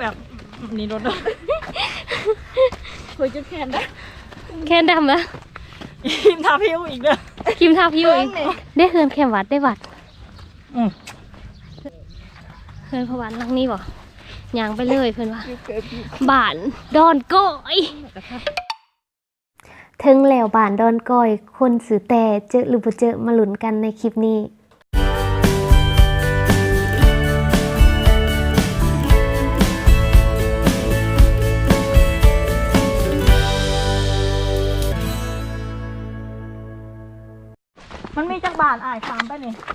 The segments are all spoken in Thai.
แบบนี่รถเคยจุดแขนได้แค่ดำละทีมทาพิวอีกเด้อคิมทาพิวเองได้เฮือนแค่วัดได้วัดอืมเฮือนพระวันหลังนี้บ่ย่างไปเลยเพิ่นว่าบ้านดอนก้อยถึงแล้วบ้านดอนก้อย คนสื่อแต่เจอหรือบ่เจอมาลุ้นกันในคลิปนี้มัน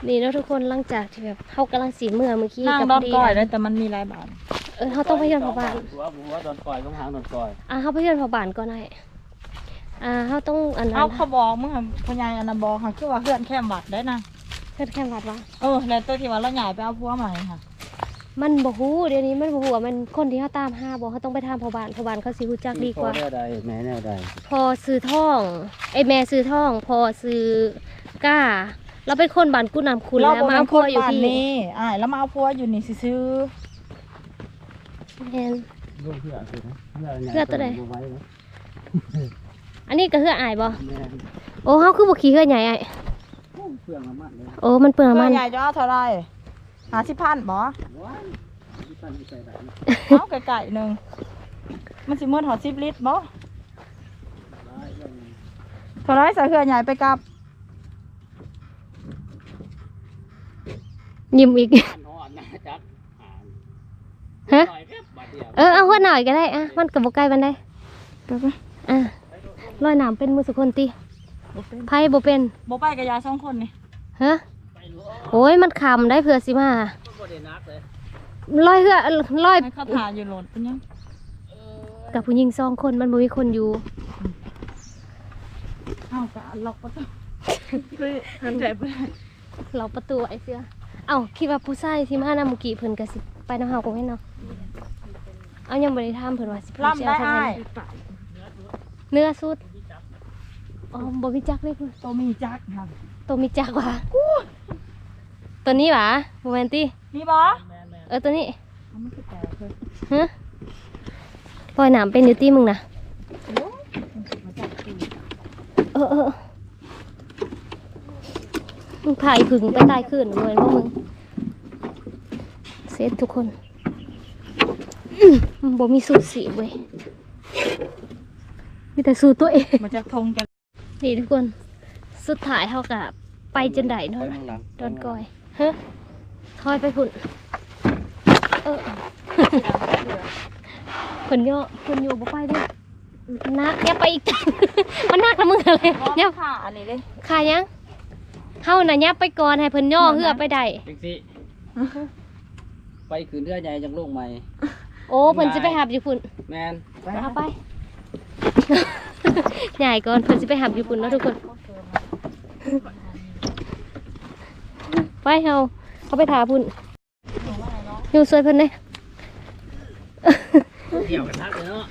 นี่นี่เนาะทุกคนหลังจากที่แบบเฮากำลังสีเมื่อเมื่อกี้นั่งกับดอนพก้อยเลเลยแต่มันมีหลายบาทเออเฮาต้องไปเฮือนพระบานหัวหัวโดนก่อยก็หางโดนก่อยอ่าเฮาไปเฮือนพระบานก่อนได้อ่าเฮาต้องอันนั้นเอาเขาบอกมึงอะพญายอันนะบอกค่ะคือว่าเพื่อนแค่บัตรได้นะเฮือนแค่วัดวะเออแล้วตัวที่ว่าเราใหญ่ไปเอาพัวใหม่ค่ะมันบ่ฮู้เดี๋ยวนี้มันบ่ฮู้ว่ามันคนที่เฮาตามหาบ่เฮาต้องไปถามพระบานพระบานเขาสิฮู้จักดีกว่าพ่อแนวใดแม่แนวใดพอซื้อท่องไอยแม่ซื้อท่อง พอซื้อก้า เราเป็นคนบ้านกุนำคุณเราแล้วบอกมาเป็เอานคพัวนอยู่บ้านพี่นี้อ่ายแล้วมาเอาพัวอยู่นี่ซื้อแม่นลูกเพื่อคือนะเพื่อตัวใดบ่ไว้นะอันนี้ก็เฮืออายบ่แม่โอ้เฮาคือบ่ขี่เฮือใหญ่อ้ายเพื่องละมันเลยโอ้มันเปลืองๆน้ำเพื่มัอนใหญ่จะเอาเท่าไหรหาสิพันบ่ว้ายที่ตั้งที่ใส่ได้นะเอาไก่ๆหนึ่งมันสิมืดหอสิบลิตรบ่ร้ายเรื่องเท่าไหรใส่เพื่อใหญ่ไปกับ ยิ้มอีกบ้านอ่อนนะจักอ่านฮะ หน่อยแป๊บบาดเดียวเออเอาเฮือหน่อยก็ได้อะมันก็บ่ไกลปานใดเดี๋ยวไปอะลอยน้ำเป็นมือสุคนติบ่เป็นไผบ่เป็นบ่ไปกับยายสองคนนี่ฮะโอ้ยมันคำได้เผื่อสิมาก็บ่ได้นักเลยลอยเฮือลอยให้เขาถ่ายอยู่โหลดเป็นยังกับผู้หญิงสองคนมันบ่มีคนอยู่ เอากะล็อกประตูคือหันใจไปได้เราประตูไอ้เสื้อ เอ้าคิดว่าผู้ชายที่มานามุกิเพิ่นก็สิไปน้ำเฮาคงให้เนาะเอายังบ่ได้ถามเพิ่นว่าสิเพิ่นสิล่ำได้เอาเท่าอ้าไหร่ยเนื้อสุดอ๋อบ่มีจักเลยเพิ่นตัวมีจักค่ะตัวมีจักว่ะตัวนี้หวะบ่แม่นติมีบ่เออตัวนี้เอามันคือแตกเลยฮะปล่อยน้ำเป็นอยู่ติมึงน่ะโอ้มันสิมาจักตีเออเออ มึงพายผึ่งไปใต้ขึ้นเหมือนพวกมึง เซตทุกคนอื้อมันบ่มีสูตรสีเว้ยมีแต่สูตรตัวเองมาจากทงจะนี่ทุกคน สุดท้ายเขากับไปจนได้ไปเนาะข้างหลังโดนกอยเฮ้ทอยไปพุ่นเออเพิ่นย่อเพิ่นอยู่บ่ไปเด้อนักอย่าไปอีกมันนักละมึงอะไรเนี่เนี่ยยค่ะอันนี้เลยขายัง เฮาน่ะยับไปก่อนให้เพิ่นย่อเฮือไปได้จังสิไปคืนเรือใหญ่จังลงใหม่ โอ้เพิ่นสิไปหับอยู่พุ่นแมนเอาไป ใหญ่ก่อนเพิ่นสิไปหับอยู่พุ่นเนาะทุกคน ไปเฮาเขาไปถาพุ่นอยู่สวยเพิ่นเด้เกี่ยวกันทักเลยเนาะ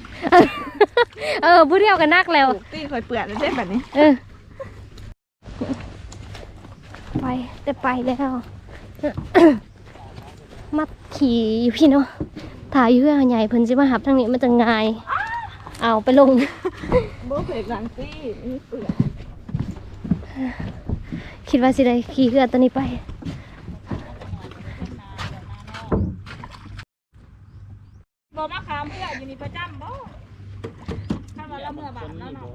เออผู้เดียวกันนักแล้วตีเคยเปื่อนใช่แบบนี้ เออ ไปแต่ไปแล้ว มัดขี่อยู่พี่เนาะถ่ายอยู่เพื่อนใหญ่เพิ่นสิมาหับทางนี้มันจะง่าย เอาไปลงโบ้เคยรังตีนี่เปื่อนคิดว่าสิได้ขี่เรือตัวนี้ไปบ่มาขามเพื่อนอยู่นี่ประจำบ่ถ้ามาละเมื่อบาทแล้วเนาะ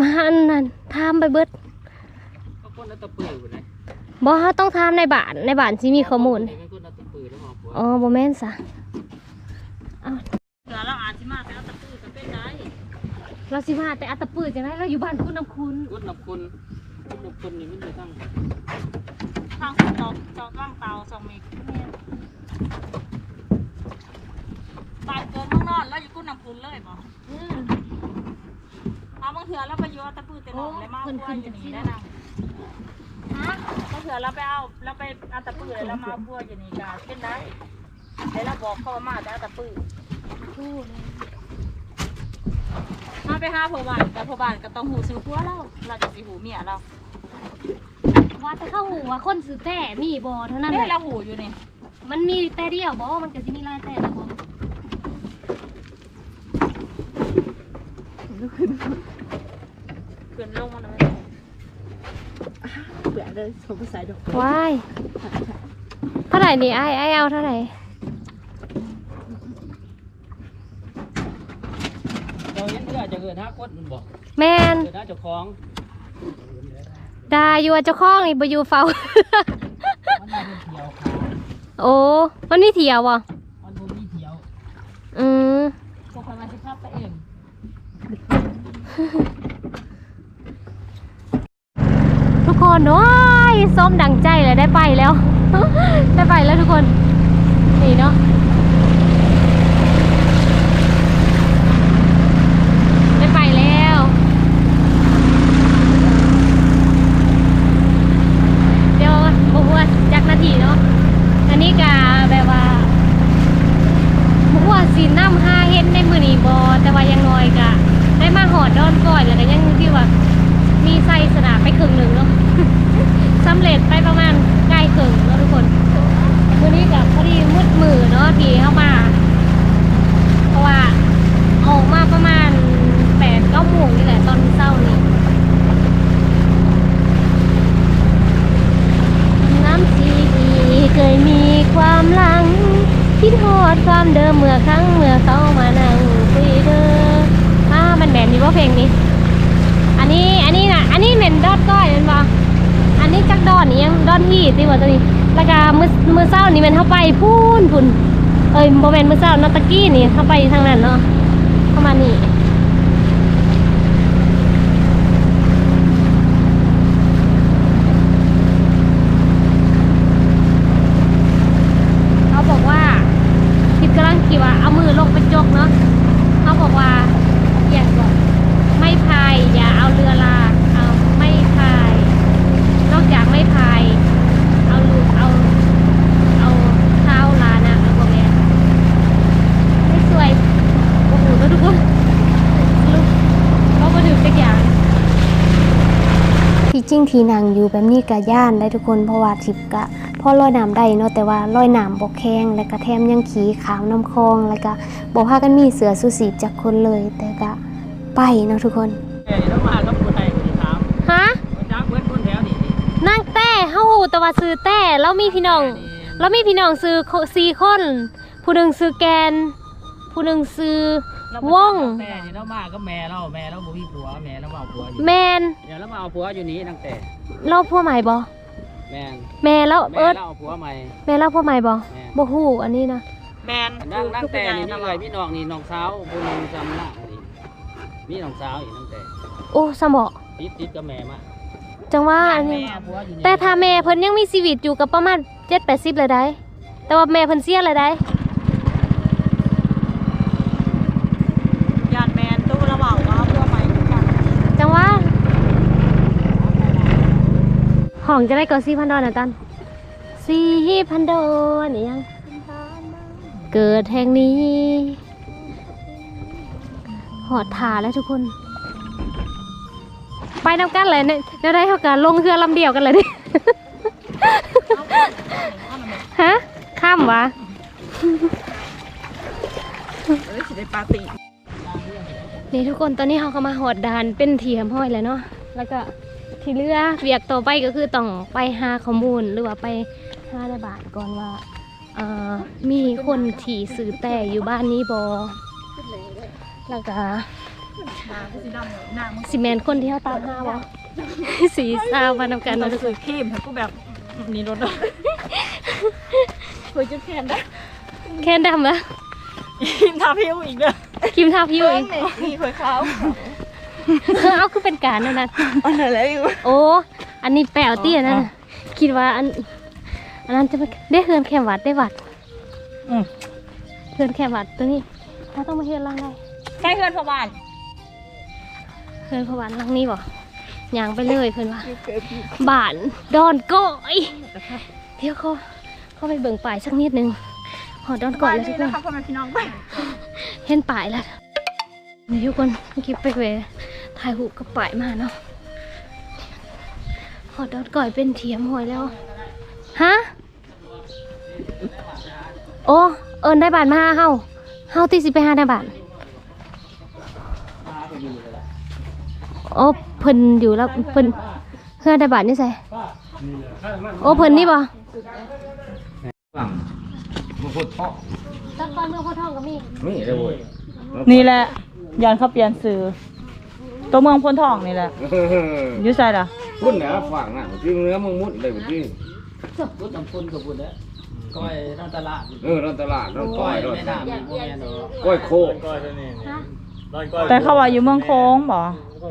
มันนั่นทามไปเบิด ก็คนเอาตะปืออยู่นะบ่เฮาต้องทามในบ้านในบ้านสิมีข้อมูล เป็นคนเอาตะปือแล้วหอผัวอ๋อบ่แม่นซะเผื่อเราอาจสิมาไปเอาตะปูก็เป็นได้เราสิมาแต่อัตตปือจังได๋เราอยู่บ้านคุณน้ำคุณกุดนับคุณกุดนับคุณนี่มันอยู่ตั้งทางคุณจอกจอกว่างเตาสองเมกบานเกินข้างนอกแล้วอยู่กุ้นนำคุณเลยบ่อืมเอาบางเถื่อเราไปอยู่อาตะปูเต็มหนองเลยมาเอาพัวอยู่นี่ได้นะ นะถ้าเผื่อเราไปเอาเราไปเอาตะปื้อแล้วมาเอาบัวอยู่นี่กาเล่นได้เดี๋ยวเราบอกเขามาแต่าตะปื้อมาไปหาพ่อบ้านแต่พ่อบ้านก็ต้องหูซื้อพัวเราเราจะสีหูเมียเราว่าจะเข้าหูว่าคนซื้อแต่มีบอเท่านั้นแหเฮ้ยลเราหูอยู่นี่มันมีแต่เดียวบอมันก็จะมีลายแต่ละบอขึ้นลงมันเลย เลยสมภาษาดอกว้ายเท่าไหร่นี่ไอ้ไอ้เอาเท่าไหร่เราเห็นเรือจะเกิดห้าคนมันบอกแมนเกิดห้าเจ้าของดาอยู่ว่าเจ้าของนี่บ่อยู่เฝ้า มันมาเป็นเที่ยวขาโอ้มันนี่เที่ยวบ่มันบ่มีเที่ยวอืมพวกคนมาสิภาพไปเอง ทุก คนโอ้ยส้มดังใจเลยได้ไปแล้ว ได้ไปแล้วทุกคน นี่เนาะได้ไปแล้ว เดี๋ยวบอกว่าจากนาทีเนาะ อันนี้ก็แบบว่าบอกว่าสีน้ำห้าเห็นในมือนีบอแต่ว่ายังน้อยก็ได้มาหอดดอนก่อนแล้วก็ยังที่ว่ามีไส้สนามไปครึ่งหนึ่งเนาะ สำเร็จไปประมาณใกล้ครึ่งแล้วทุกคนวันนี้กับพอดีมืดมือเนาะที่เข้ามา เพราะว่าออกมาประมาณแปดเก้าโมงนี่แหละตอนเช้านี้ น้ำสีเคยมีความหลัง คิดทอดความเดิมเมื่อครั้งเมื่อเขามานั่งคุยเด้ออ่ามันแบนดีว่าเพลงนี้ อันนี้อันนี้นะอันนี้เหม็นดอดก้อยเป็นปะอันนี้จักดอนนี่ ตี๋ว่าตัวนี้แล้วก็มือมือเศร้านี่มันเข้าไปพูนพุ่นเอ้ยโมเมนมือเศร้านาตะกี้นี่เข้าไปทางนั้นเนาะเข้ามานี่เขาบอกว่าคิดกำลังคิดว่าเอามือลงไปจกเนาะเขาบอกว่าอย่างก่อน ไม่พายอย่าเอาเรือลากเอาไม่พาย นอกจากไม่พาย เอาลูเอา เอาเท้าลานะเอาบแมนไม่สวยโอ้โหแล้วทุกคนลูกเขามาถึงสักอย่าง ที่จริงที่นางอยู่แบบนี้กะย่านได้ทุกคนเพราะว่าทิพกะพอลอยน้ำได้เนาะแต่ว่าลอยน้ำบ่แข็งและก็แถมยังขี่ขาวน้ำคลอง แล้วก็บ่พากันมีเสือสุสีบจากคนเลย แต่ก็ไปเนาะทุกคนแก่แล้วมากับผู้ไทยคนที่ถามฮะคนจักเพื่อนคนแถวนี่นี่นางแต่เฮาฮู้แต่ว่าซื้อแต่แล้วมีพี่น้องแล้วมีพี่น้องซื้อโคสี่คนผู้หนึ่งซื้อแกน ผู้หนึ่งซื้อ ว่องแม่นี่เรามากับแม่เราแม่เราบ่มีผัวแม่เรามาเอาผัวอยู่แมนเดี๋ยวเรามาเอาผัวอยู่นี้ตั้งแต่เล่าผัวใหม่บ่แม่นแม่แล้วแม่เอิร์ดเราเอาผัวใหม่แม่เล่าผัวใหม่บ่แม่นบ่ฮู้อันนี้นะแมนนั่งนั่งแต่นี่นะนี่เลยพี่น้องนี่น้องสาวผู้หนึงจำหน้านี่มีน้องสาวอีกตั้งแต่โอ้สมอติดติดกับแม่มาจังว่าอันนี้ เอาผัวอยู่นี่แต่ถ้าแม่เพิ่นยังมีชีวิตอยู่กับประมาณ7-80เลยได้แต่ว่าแม่เพิ่นเสียเลยได้ ยานแมนตู้ระหว่างว่าเพื่อไปทุกอย่าง จังว่า ของจะได้ก็4,000ดอลลาร์นะตัน4,000ดอลลาร์นี่ยังเกิดแห่งนี้ หอดถาแล้วทุกคน ไปนำกันเลยเนี่ยเดี๋ยวได้เขากันลงเรือลำเดียวกันเลยดิฮะข้ามวะเอ้ยสิได้ปาร์ตี้นี่ทุกคนตอนนี้เขาก็มาหอดดานเป็นเทียมห้อยแล้วเนาะแล้วก็ ที่เรือเวียกต่อไปก็คือต้องไปหาข้อมูลหรือว่าไปหาในบ้านก่อนว่าเอ่อมีคนที่ซื้อแต่อยู่บ้านนี้บอแล้วก็สิแมนคนที่เขาตามหาบอสีสาวมานำกันนะทุกคคือนครีมกูแบบนี่รถเลยคุยจุดแขนได้แค่ดำละครีมทาผิวอีกเด้อคิมทาผิวเองนี่คุยเขา เอาคือเป็นการนั่นนะอันนั้นแล้วอยู่โอ้อันนี้แปลวเตี้ยนั่นน่ะคิดว่าอันอันนั้นจะไปได้เฮือนแคมวัดได้วัดอืมเฮือนแคมวัดตัวนี้ถ้าต้องมาเฮือนหลังใดใกล้เพื่อนพ่อบ้านเฮือนพระวันหลังนี้บ่ย่างไปเลยเพื่อนว่าบ้านดอนก้อยเดี๋ยวเขาเข้าไปเบิ่งป่ายสักนิดนึงหอดดอนก้อยแล้วทุกคนนะคะพ่อแม่พี่น้องบ้านเห็นป่ายแล้วนี่ทุกคนเมื่อกี้ไปเว ถ่ายหูปกับป่ายมาเนาะหอดดอนก้อยเป็นเทียมหอยแล้ว ฮะ โอ้ เอินได้บาทมาหาเฮาเฮาตีสิไปหาได้บาทพาไปอยู่เลยล่ะโอ้เพิ่นอยู่แล้วเพิ่นเฮือได้บาทนี่ใส่โอ้เพิ่นนี่บ่ฝั่งมันพูดเพราะตอนก่อนเมื่อพ่อทองก็มีนี่เลยเว้ยนี่แหละย้อนเขาเปลี่ยนสื่อ ตัวเมืองพ้นทองนี่แหละอยู่ไสล่ะพุ่นเนี่ยฝั่งน่ะที่เนื้อมึงมุดเลยที่รถจำพุ่นกับพุ่นแล้วก้อยนอกตลาดเออรถตลาดรถก้ก้ออยยรถแม่น้ำมีพวกแม่เนาะก้อยโคกฮะแต่เขาว่าอยู่เมืองโค้งบ่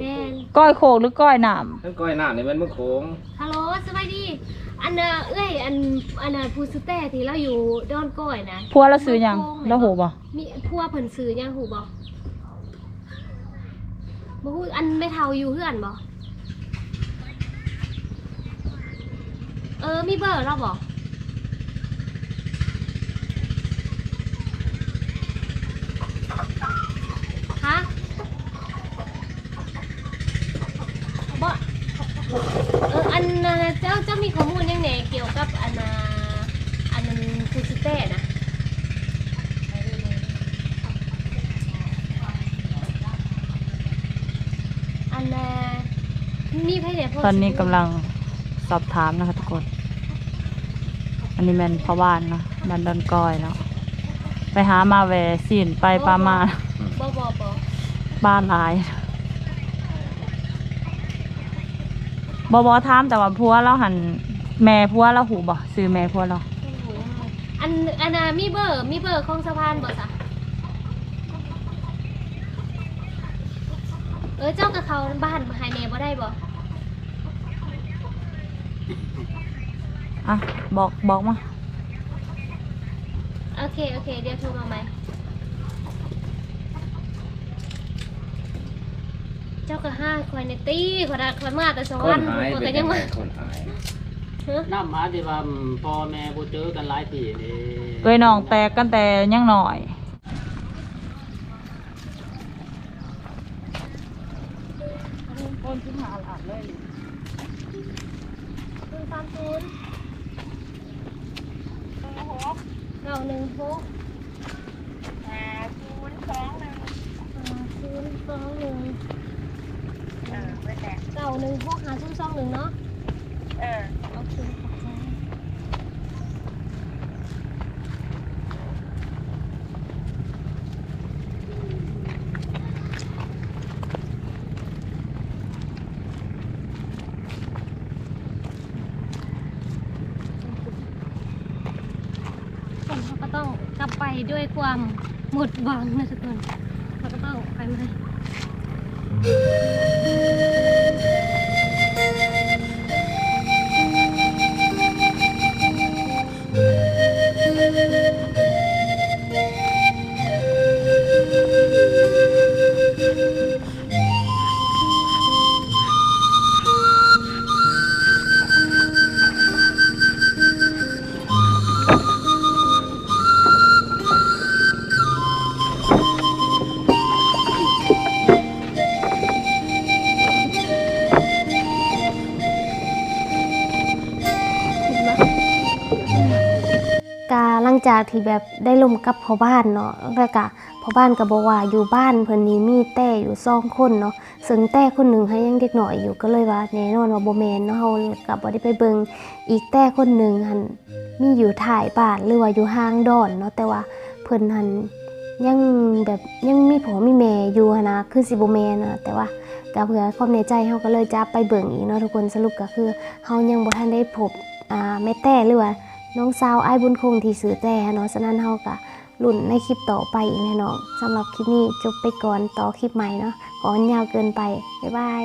แม่นก้อยโคกหรือก้อยน้ทั้งก้อยหน้านี่มันมึงโค้งฮัลโหลสบายดีอันน่ะเอ้ยอันอันน่ะผู้ซื้อแต่ที่เราอยู่ดอนก้อยนะำพัวแล้วซื้อหยังแล้วโหบ่มีพัวเพิ่นซื้อหยังหูบ่ บ่ฮู้อันไม่เท่าอยู่เฮือนบ่เออมีเบอร์เราบ่ฮะบ่เอออันเจ้าเจ้ามีข้อมูลยังไงเกี่ยวกับอันอันนั้นผู้ซื้อแต่นะ อันน่ะมีไผเดี๋ยวตอนนี้กำลังสอบถามนะคะทุกคน อันนี้แม่นพ่อบ้านเนาะบ้านดอนก้อยเนาะ ไปหามาแหวสินไปปลามาบ่บ่บ่บ้านหลายบอบอถามแต่ว่าพัวเราหันแม่พัวเราหูบ่ซื้อแม่พัวเรา อันอันน่ะมีเบอร์มีเบอร์ของสะพานบ่ซะ เออเจ้ากับเขาบ้านหายแน่บ่ได้บ่อะบอกบอกมา โอเค โอเค เดี๋ยวโทรมาใหม่ เจ้าก็ห้าคอยในตี้ขอยน่ะขอยมาแต่สควรรนค์หายข้อยเป็ก็นยัยังงไงว่าคนหาย น้ำมาที่ว่าพ่อแม่บ่เจอกันหลายปีนี่เอ้ยน้องแตกกันแต่ยังหน่อย คือสามศูนย์เก้าหนึ่งหกศูนย์สองหนึ่งศูนย์สองหนึ่งเก้าหนึ่งหกหาศูนย์สองหนึ่งเนาะ เออ โอเคขอบใจคนเขาก็ต้องกลับไปด้วย ความหมดหวังนะทุกคนเราก็ต้องไปไหม จากที่แบบได้ลมกับพ่อบ้านเนาะแล้วก็พ่อบ้านก็บอกว่าอยู่บ้านเพิ่นนี้มีแต่อยู่สองคนเนาะซึ่งแต่คนหนึ่งให้ยังเด็กหน่อยอยู่ก็เลยว่าแน่นอนว่าโบแมนเนาะเฮาก็บ่ได้ไปเบิ่งอีกแต่คนหนึ่งหันมีอยู่ถ่ายบ้านหรือว่าอยู่ห้างดอนเนาะแต่ว่าเพิ่นหันยังแบบยังมีพ่อมีแม่อยู่นะคือสิบ่แม่นนะแต่ว่าก็เพื่อความในใจเฮาก็เลยจะไปเบิ่งอีกเนาะทุกคนสรุปก็คือเฮายังบ่ทันได้พบอ่าแม่แต่หรือว่า น้องสาวไอ้บุญคงที่ซื้อแต่เนาะฉะนั้นเฮากะลุ่นในคลิปต่อไปอีกแน่นอนสำหรับคลิปนี้จบไปก่อนต่อคลิปใหม่เนาะขอนยาวเกินไป บ๊ายบาย